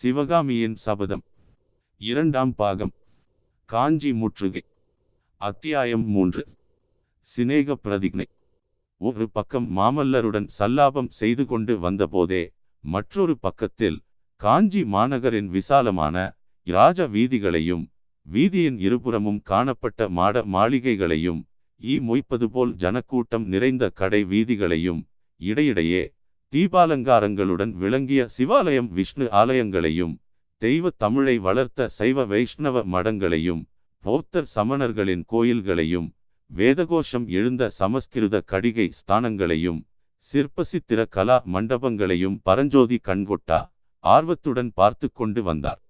சிவகாமியின் சபதம். இரண்டாம் பாகம். காஞ்சி முற்றுகை. அத்தியாயம் மூன்று. சிநேக பிரதிக்னை ஒரு பக்கம் மாமல்லருடன் சல்லாபம் செய்து கொண்டு வந்தபோதே மற்றொரு பக்கத்தில் காஞ்சி மாநகரின் விசாலமான இராஜ வீதிகளையும் வீதியின் இருபுறமும் காணப்பட்ட மாட மாளிகைகளையும் ஈ மொய்ப்பது போல் ஜனக்கூட்டம் நிறைந்த கடை வீதிகளையும் இடையிடையே தீபாலங்காரங்களுடன் விளங்கிய சிவாலயம் விஷ்ணு ஆலயங்களையும் தெய்வ தமிழை வளர்த்த சைவ வைஷ்ணவ மடங்களையும் பௌத்தர் சமணர்களின் கோயில்களையும் வேதகோஷம் எழுந்த சமஸ்கிருத கடிகை ஸ்தானங்களையும் சிற்பசித்திர கலா மண்டபங்களையும் பரஞ்சோதி கண்கொட்டா ஆர்வத்துடன் பார்த்து கொண்டு வந்தார்.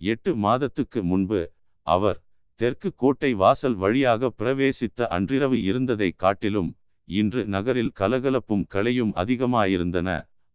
எட்டு மாதத்துக்கு முன்பு அவர் தெற்கு கோட்டை வாசல் வழியாக பிரவேசித்த அன்றிரவு இருந்ததை காட்டிலும் இன்று நகரில் கலகலப்பும் கலையும் அதிகமாயிருந்தன.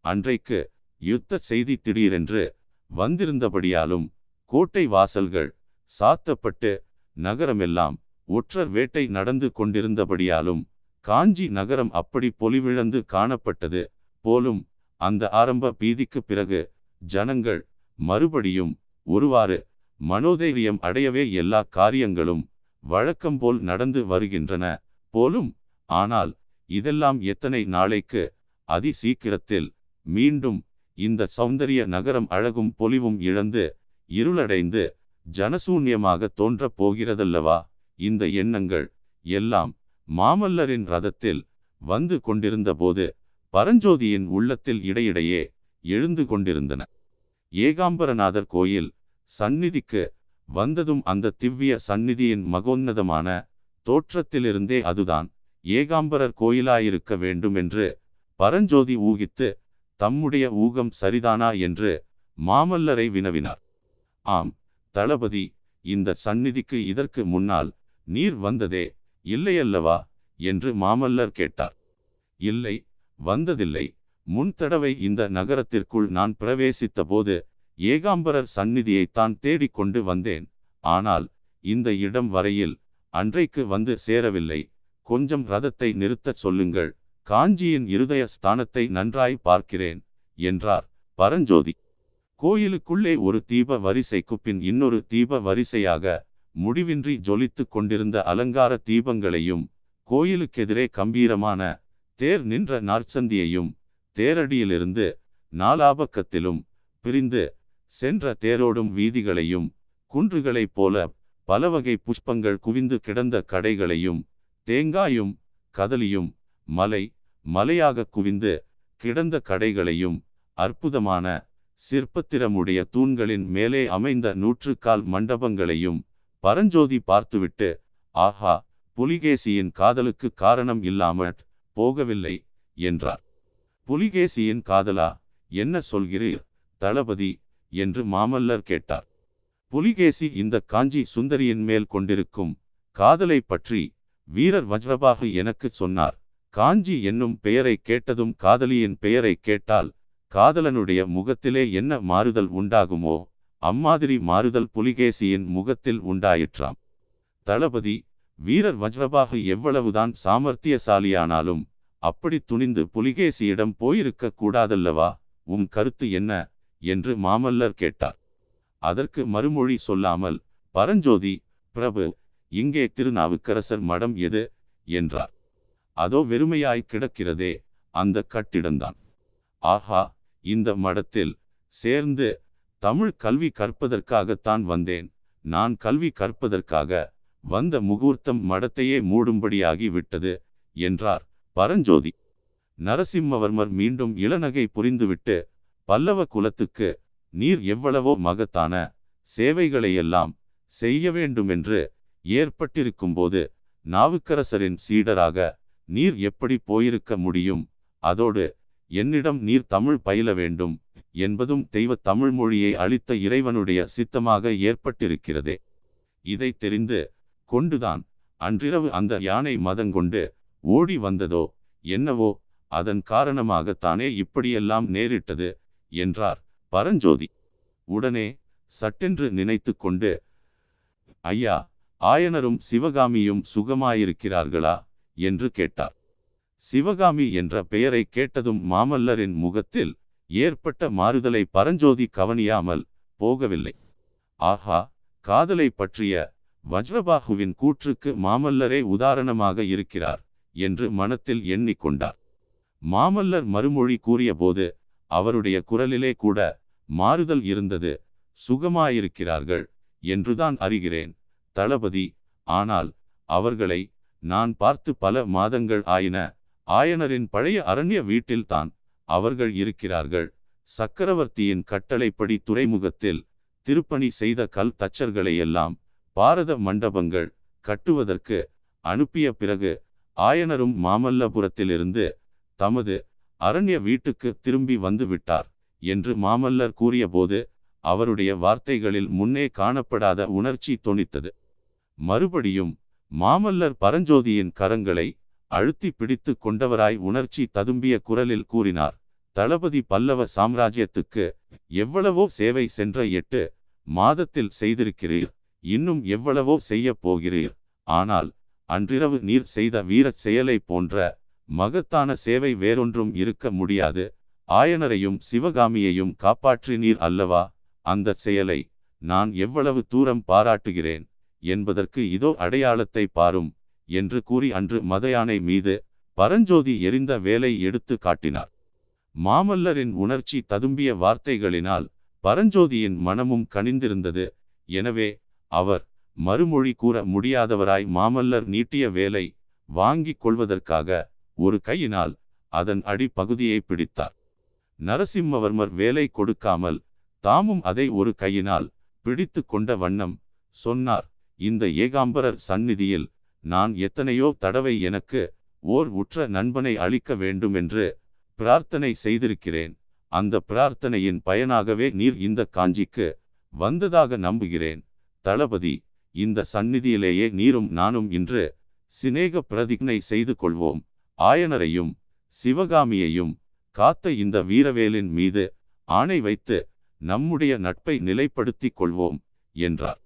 அன்றைக்கு யுத்த செய்தி திடீரென்று வந்திருந்தபடியாலும் கோட்டை வாசல்கள் சாத்தப்பட்டு நகரமெல்லாம் ஒற்றர் வேட்டை நடந்து கொண்டிருந்தபடியாலும் காஞ்சி நகரம் அப்படி பொலிவிழந்து காணப்பட்டது போலும் அந்த ஆரம்ப பீதிக்கு பிறகு ஜனங்கள் மறுபடியும் ஒருவாறு மனோதைரியம் அடையவே எல்லா காரியங்களும் வழக்கம்போல் நடந்து வருகின்றன போலும். ஆனால் இதெல்லாம் எத்தனை நாளைக்கு? அதி சீக்கிரத்தில் மீண்டும் இந்த சௌந்தரிய நகரம் அழகும் பொலிவும் இழந்து இருளடைந்து ஜனசூன்யமாக தோன்றப் போகிறதல்லவா? இந்த எண்ணங்கள் எல்லாம் மாமல்லரின் ரதத்தில் வந்து கொண்டிருந்தபோது பரஞ்சோதியின் உள்ளத்தில் இடையிடையே எழுந்து கொண்டிருந்தன. ஏகாம்பரநாதர் கோயில் சந்நிதிக்கு வந்ததும் அந்த திவ்ய சந்நிதியின் மகோன்னதமான தோற்றத்திலிருந்தே அதுதான். ஏகாம்பரர் கோயிலாயிருக்க வேண்டும் என்று பரஞ்சோதி ஊகித்து தம்முடைய ஊகம் சரிதானா? என்று மாமல்லரை வினவினார். ஆம் தளபதி இந்த சந்நிதிக்கு இதற்கு முன்னால் நீர் வந்ததே இல்லையல்லவா? என்று மாமல்லர் கேட்டார். இல்லை வந்ததில்லை. முன் தடவை இந்த நகரத்திற்குள் நான் பிரவேசித்த போது ஏகாம்பரர் சந்நிதியை தான் தேடிக்கொண்டு வந்தேன். ஆனால் இந்த இடம் வரையில் அன்றைக்கு வந்து சேரவில்லை. கொஞ்சம் ரதத்தை நிறுத்தச் சொல்லுங்கள். காஞ்சியின் இருதய ஸ்தானத்தை நன்றாய் பார்க்கிறேன் என்றார் பரஞ்சோதி. கோயிலுக்குள்ளே ஒரு தீப வரிசைக்கு பின் இன்னொரு தீப வரிசையாக முடிவின்றி ஜொலித்து கொண்டிருந்த அலங்கார தீபங்களையும் கோயிலுக்கெதிரே கம்பீரமான தேர் நின்ற நாற்சந்தியையும் தேரடியிலிருந்து நாலாபக்கத்திலும் பிரிந்து சென்ற தேரோடும் வீதிகளையும் குன்றுகளைப் போல பலவகை புஷ்பங்கள் குவிந்து கிடந்த கடைகளையும் தேங்காயும் கதலியும் மலை மலையாக குவிந்து கிடந்த கடைகளையும் அற்புதமான சிற்பத்திரமுடைய தூண்களின் மேலே அமைந்த நூற்றுக்கால் மண்டபங்களையும் பரஞ்சோதி பார்த்துவிட்டு ஆஹா புலிகேசியின் காதலுக்கு காரணம் இல்லாமற் போகவில்லை என்றார். புலிகேசியின் காதலா? என்ன சொல்கிறீர் தளபதி? என்று மாமல்லர் கேட்டார். புலிகேசி இந்த காஞ்சி சுந்தரியின் மேல் கொண்டிருக்கும் காதலை பற்றி வீரர் வஜ்ரபாகு எனக்கு சொன்னார். காஞ்சி என்னும் பெயரை கேட்டதும் காதலியின் பெயரை கேட்டால் காதலனுடைய முகத்திலே என்ன மாறுதல் உண்டாகுமோ அம்மாதிரி மாறுதல் புலிகேசியின் முகத்தில் உண்டாயிற்றாம். தளபதி வீரர் வஜ்ரபாகு எவ்வளவுதான் சாமர்த்தியசாலியானாலும் அப்படி துணிந்து புலிகேசியிடம் போயிருக்க கூடாதல்லவா உம் கருத்து என்ன என்று மாமல்லர் கேட்டார். அதற்கு மறுமொழி சொல்லாமல் பரஞ்சோதி பிரபு இங்கே திருநாவுக்கரசர் மடம் எது? என்றார். அதோ வெறுமையாய் கிடக்கிறதே அந்த கட்டிடம்தான். ஆஹா இந்த மடத்தில் சேர்ந்து தமிழ் கல்வி கற்பதற்காகத்தான் வந்தேன். நான் கல்வி கற்பதற்காக வந்த முகூர்த்தம் மடத்தையே மூடும்படியாகி விட்டது என்றார் பரஞ்சோதி. நரசிம்மவர்மர் மீண்டும் இளநகை புரிந்துவிட்டு பல்லவ குலத்துக்கு நீர் எவ்வளவோ மகத்தான சேவைகளையெல்லாம் செய்ய வேண்டுமென்று ஏற்பட்டிருக்கும்போது நாவுக்கரசரின் சீடராக நீர் எப்படி போயிருக்க முடியும்? அதோடு என்னிடம் நீர் தமிழ் பயில வேண்டும் என்பதும் தெய்வ தமிழ் மொழியை அளித்த இறைவனுடைய சித்தமாக ஏற்பட்டிருக்கிறதே. இதை தெரிந்து கொண்டுதான் அன்றிரவு அந்த யானை மதங்கொண்டு ஓடி வந்ததோ என்னவோ அதன் காரணமாகத்தானே இப்படியெல்லாம் நேரிட்டது என்றார் பரஞ்சோதி. உடனே சட்டென்று நினைத்து கொண்டு ஐயா ஆயனரும் சிவகாமியும் சுகமாயிருக்கிறார்களா? என்று கேட்டார். சிவகாமி என்ற பெயரை கேட்டதும் மாமல்லரின் முகத்தில் ஏற்பட்ட மாறுதலை பரஞ்சோதி கவனியாமல் போகவில்லை. ஆஹா காதலை பற்றிய வஜ்ரபாகுவின் கூற்றுக்கு மாமல்லரே உதாரணமாக இருக்கிறார் என்று மனத்தில் எண்ணிக்கொண்டார். மாமல்லர் மறுமொழி கூறியபோது அவருடைய குரலிலே கூட மாறுதல் இருந்தது சுகமாயிருக்கிறார்கள் என்றுதான் அறிகிறேன். தளபதி. ஆனால் அவர்களை நான் பார்த்து பல மாதங்கள் ஆயின. ஆயனரின் பழைய அரண்ய வீட்டில்தான் அவர்கள் இருக்கிறார்கள். சக்கரவர்த்தியின் கட்டளைப்படி துறைமுகத்தில் திருப்பணி செய்த கல் தச்சர்களையெல்லாம் பாரத மண்டபங்கள் கட்டுவதற்கு அனுப்பிய பிறகு ஆயனரும் மாமல்லபுரத்திலிருந்து தமது அரண்ய வீட்டுக்கு திரும்பி வந்து விட்டார் என்று மாமல்லர் கூறியபோது அவருடைய வார்த்தைகளில் முன்னே காணப்படாத உணர்ச்சி தொனித்தது. மறுபடியும் மாமல்லர் பரஞ்சோதியின் கரங்களை அழுத்தி பிடித்து கொண்டவராய் உணர்ச்சி ததும்பிய குரலில் கூறினார் தளபதி பல்லவ சாம்ராஜ்யத்துக்கு எவ்வளவோ சேவை சென்ற எட்டு மாதத்தில் செய்திருக்கிறீர் இன்னும் எவ்வளவோ செய்ய போகிறீர். ஆனால் அன்றிரவு நீர் செய்த வீரச் செயலை போன்ற மகத்தான சேவை வேறொன்றும் இருக்க முடியாது. ஆயனரையும் சிவகாமியையும் காப்பாற்றினீர் அல்லவா? அந்த செயலை நான் எவ்வளவு தூரம் பாராட்டுகிறேன்? என்பதற்கு இதோ அடையாளத்தை பாரும் என்று கூறி அன்று மதயானை மீது பரஞ்சோதி எரிந்த வேலை எடுத்து காட்டினார். மாமல்லரின் உணர்ச்சி ததும்பிய வார்த்தைகளினால் பரஞ்சோதியின் மனமும் கனிந்திருந்தது. எனவே அவர் மறுமொழி கூற முடியாதவராய் மாமல்லர் நீட்டிய வேலை வாங்கிக் கொள்வதற்காக ஒரு கையினால் அதன் அடிப்பகுதியை பிடித்தார். நரசிம்மவர்மர் வேலை கொடுக்காமல் தாமும் அதை ஒரு கையினால் பிடித்து கொண்ட வண்ணம் சொன்னார். இந்த ஏகாம்பரர் சந்நிதியில் நான் எத்தனையோ தடவை எனக்கு ஓர் உற்ற நண்பனை அளிக்க வேண்டுமென்று பிரார்த்தனை செய்திருக்கிறேன். அந்த பிரார்த்தனையின் பயனாகவே நீர் இந்த காஞ்சிக்கு வந்ததாக நம்புகிறேன். தளபதி இந்த சந்நிதியிலேயே நீரும் நானும் இன்று சிநேக பிரதிஜ்னை செய்து கொள்வோம். ஆயனரையும் சிவகாமியையும் காத்த இந்த வீரவேலின் மீது ஆணை வைத்து நம்முடைய நட்பை நிலைப்படுத்திக் கொள்வோம் என்றார்.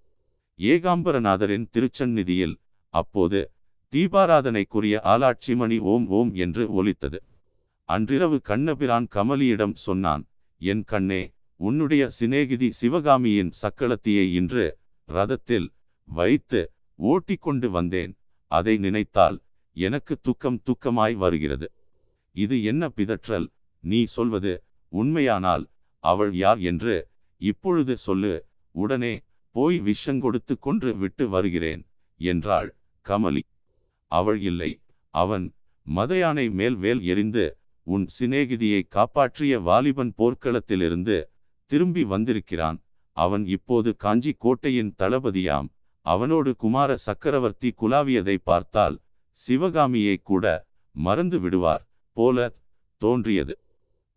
ஏகாம்பரநாதரின் திருச்சந்நிதியில் அப்போது தீபாராதனைக்குரிய ஆலாட்சிமணி ஓம் ஓம் என்று ஒலித்தது. அன்றிரவு கண்ணபிரான் கமலியிடம் சொன்னான் என் கண்ணே உன்னுடைய சிநேகிதி சிவகாமியின் சக்களத்தியை இன்று ரதத்தில் வைத்து ஓட்டிக்கொண்டு வந்தேன். அதை நினைத்தால் எனக்கு துக்கம் துக்கமாய் வருகிறது. இது என்ன பிதற்றல்? நீ சொல்வது உண்மையானால் அவள் யார் என்று இப்பொழுது சொல்லு. உடனே போய் விஷங்கொடுத்து கொன்று விட்டு வருகிறேன் என்றாள் கமலி. அவள் இல்லை அவன் மதையானை மேல் வேல் எறிந்து உன் சிநேகிதியை காப்பாற்றிய வாலிபன் போர்க்களத்திலிருந்து திரும்பி வந்திருக்கிறான். அவன் இப்போது காஞ்சி கோட்டையின் தளபதியாம். அவனோடு குமார சக்கரவர்த்தி குலாவியதை பார்த்தால் சிவகாமியை கூட மறந்து விடுவார் போல தோன்றியது.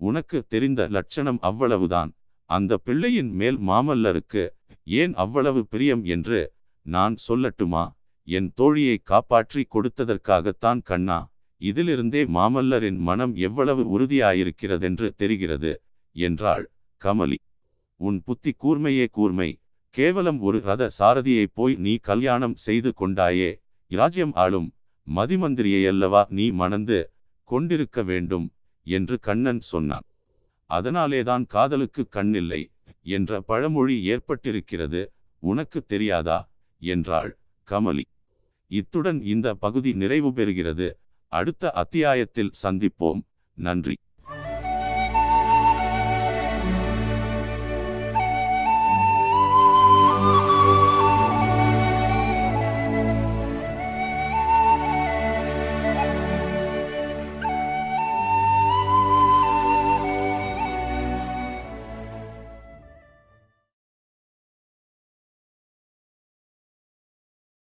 உனக்கு தெரிந்த லட்சணம் அவ்வளவுதான். அந்த பிள்ளையின் மேல் மாமல்லருக்கு ஏன் அவ்வளவு பிரியம் என்று நான் சொல்லட்டுமா? என் தோழியை காப்பாற்றி கொடுத்ததற்காகத்தான் கண்ணா இதிலிருந்தே மாமல்லரின் மனம் எவ்வளவு உறுதியாயிருக்கிறதென்று தெரிகிறது என்றாள் கமலி. உன் புத்தி கூர்மையே கூர்மை கேவலம் ஒரு ரத சாரதியை போய் நீ கல்யாணம் செய்து கொண்டாயே இராஜ்யம் ஆளும் மதிமந்திரியையல்லவா நீ மணந்து கொண்டிருக்க வேண்டும் என்று கண்ணன் சொன்னான். அதனாலேதான் காதலுக்கு கண்ணில்லை என்ற பழமொழி ஏற்பட்டிருக்கிறது. உனக்கு தெரியாதா? என்றாள் கமலி. இத்துடன் இந்த பகுதி நிறைவு பெறுகிறது அடுத்த அத்தியாயத்தில் சந்திப்போம். நன்றி.